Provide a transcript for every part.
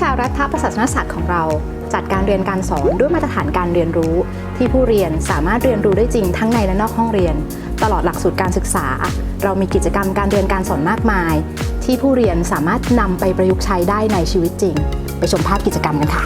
ชารัฐประศาสนศาสตร์ของเรา จัดการเรียนการสอนด้วยมาตรฐานการเรียนรู้ ที่ผู้เรียนสามารถเรียนรู้ได้จริงทั้งในและนอกห้องเรียน ตลอดหลักสูตรการศึกษา เรามีกิจกรรมการเรียนการสอนมากมาย ที่ผู้เรียนสามารถนำไปประยุกต์ใช้ได้ในชีวิตจริง ไปชมภาพกิจกรรมกันค่ะ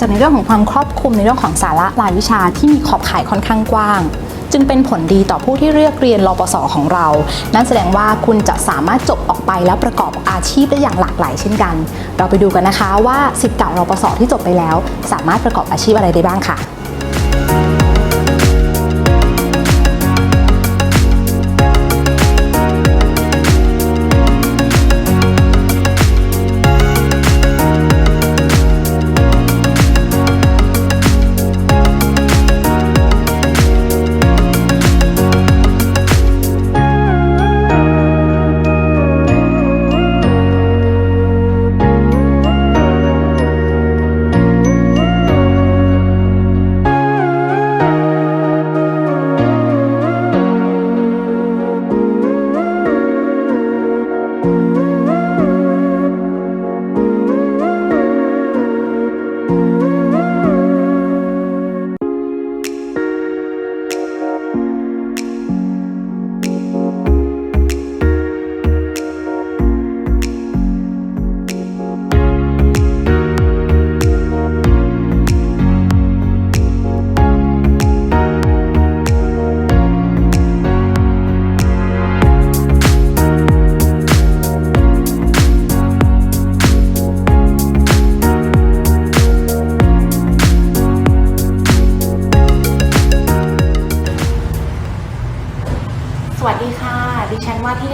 จากในเรื่องของความครอบคลุมในเรื่องของสาระรายวิชาที่มีขอบข่ายค่อนข้างกว้าง จึงเป็นผลดีต่อผู้ที่เลือกเรียนรปศของเรา นั่นแสดงว่าคุณจะสามารถจบออกไปแล้วประกอบอาชีพได้อย่างหลากหลายเช่นกัน เราไปดูกันนะคะว่าสิทธิ์เก่ารปศที่จบไปแล้ว สามารถประกอบอาชีพอะไรได้บ้างค่ะ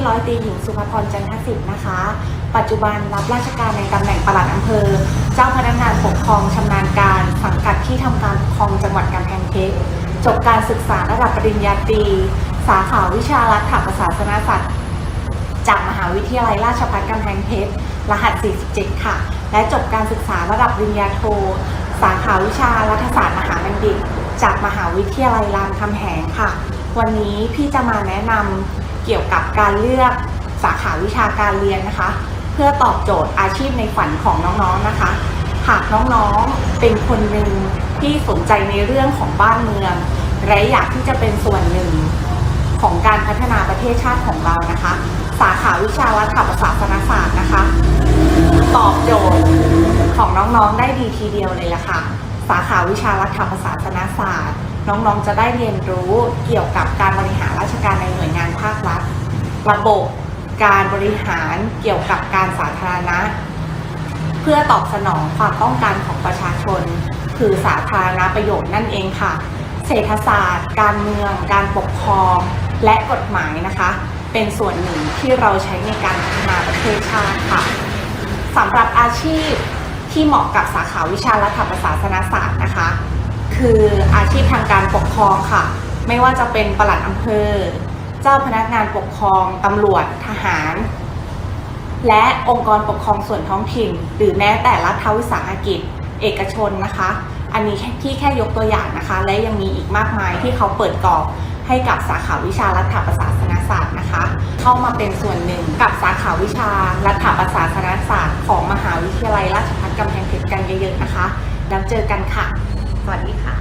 ร้อยตีหญิงสุภพรจันทสิทธิ์นะคะ ปัจจุบันรับราชการในตำแหน่งปลัดอำเภอ เจ้าพนักงานปกครองชำนาญการสังกัดที่ทำการปกครองจังหวัดกำแพงเพชรจบการศึกษาระดับปริญญาตรี สาขาวิชารัฐประศาสนศาสตร์จากมหาวิทยาลัยราชภัฏกำแพงเพชรรหัส 47 ค่ะ และจบการศึกษาระดับปริญญาโท สาขาวิชารัฐศาสตร์มหาบัณฑิต จากมหาวิทยาลัยรามคำแหงค่ะ วันนี้พี่จะมาแนะนำ เกี่ยวกับการเลือกสาขาวิชาการเรียนนะคะ เพื่อตอบโจทย์อาชีพในฝันของน้องๆนะคะ หากน้องๆเป็นคนหนึ่งที่สนใจในเรื่องของบ้านเมือง และอยากที่จะเป็นส่วนหนึ่งของการพัฒนาประเทศชาติของเรานะคะ สาขาวิชารัฐประศาสนศาสตร์นะคะ ตอบโจทย์ของน้องๆได้ดีทีเดียวเลยละค่ะ สาขาวิชารัฐประศาสนศาสตร์ น้องๆจะได้เรียนรู้เกี่ยวกับการบริหารราชการในหน่วยงานภาครัฐ ระบบการบริหารเกี่ยวกับการสาธารณะ เพื่อตอบสนองความต้องการของประชาชน คือสาธารณประโยชน์นั่นเองค่ะ เศรษฐศาสตร์ การเมือง การปกครอง และกฎหมายนะคะ เป็นส่วนหนึ่งที่เราใช้ในการพัฒนาประเทศชาติค่ะสำหรับอาชีพที่เหมาะกับสาขาวิชารัฐประศาสนศาสตร์นะคะ คืออาชีพทางการปกครองค่ะ ไม่ว่าจะเป็นปลัดอำเภอ เจ้าพนักงานปกครองตำรวจทหาร และองค์กรปกครองส่วนท้องถิ่น หรือแม้แต่รัฐวิสาหกิจ เอกชนนะคะ อันนี้ที่แค่ยกตัวอย่างนะคะ และยังมีอีกมากมายที่เขาเปิดกรอบให้กับสาขาวิชารัฐประศาสนศาสตร์นะคะ เข้ามาเป็นส่วนหนึ่งกับสาขาวิชารัฐประศาสนศาสตร์ ของมหาวิทยาลัยราชภัฏกำแพงเพชรกันเยอะๆนะคะ แล้วเจอกันค่ะ สวัสดีค่ะ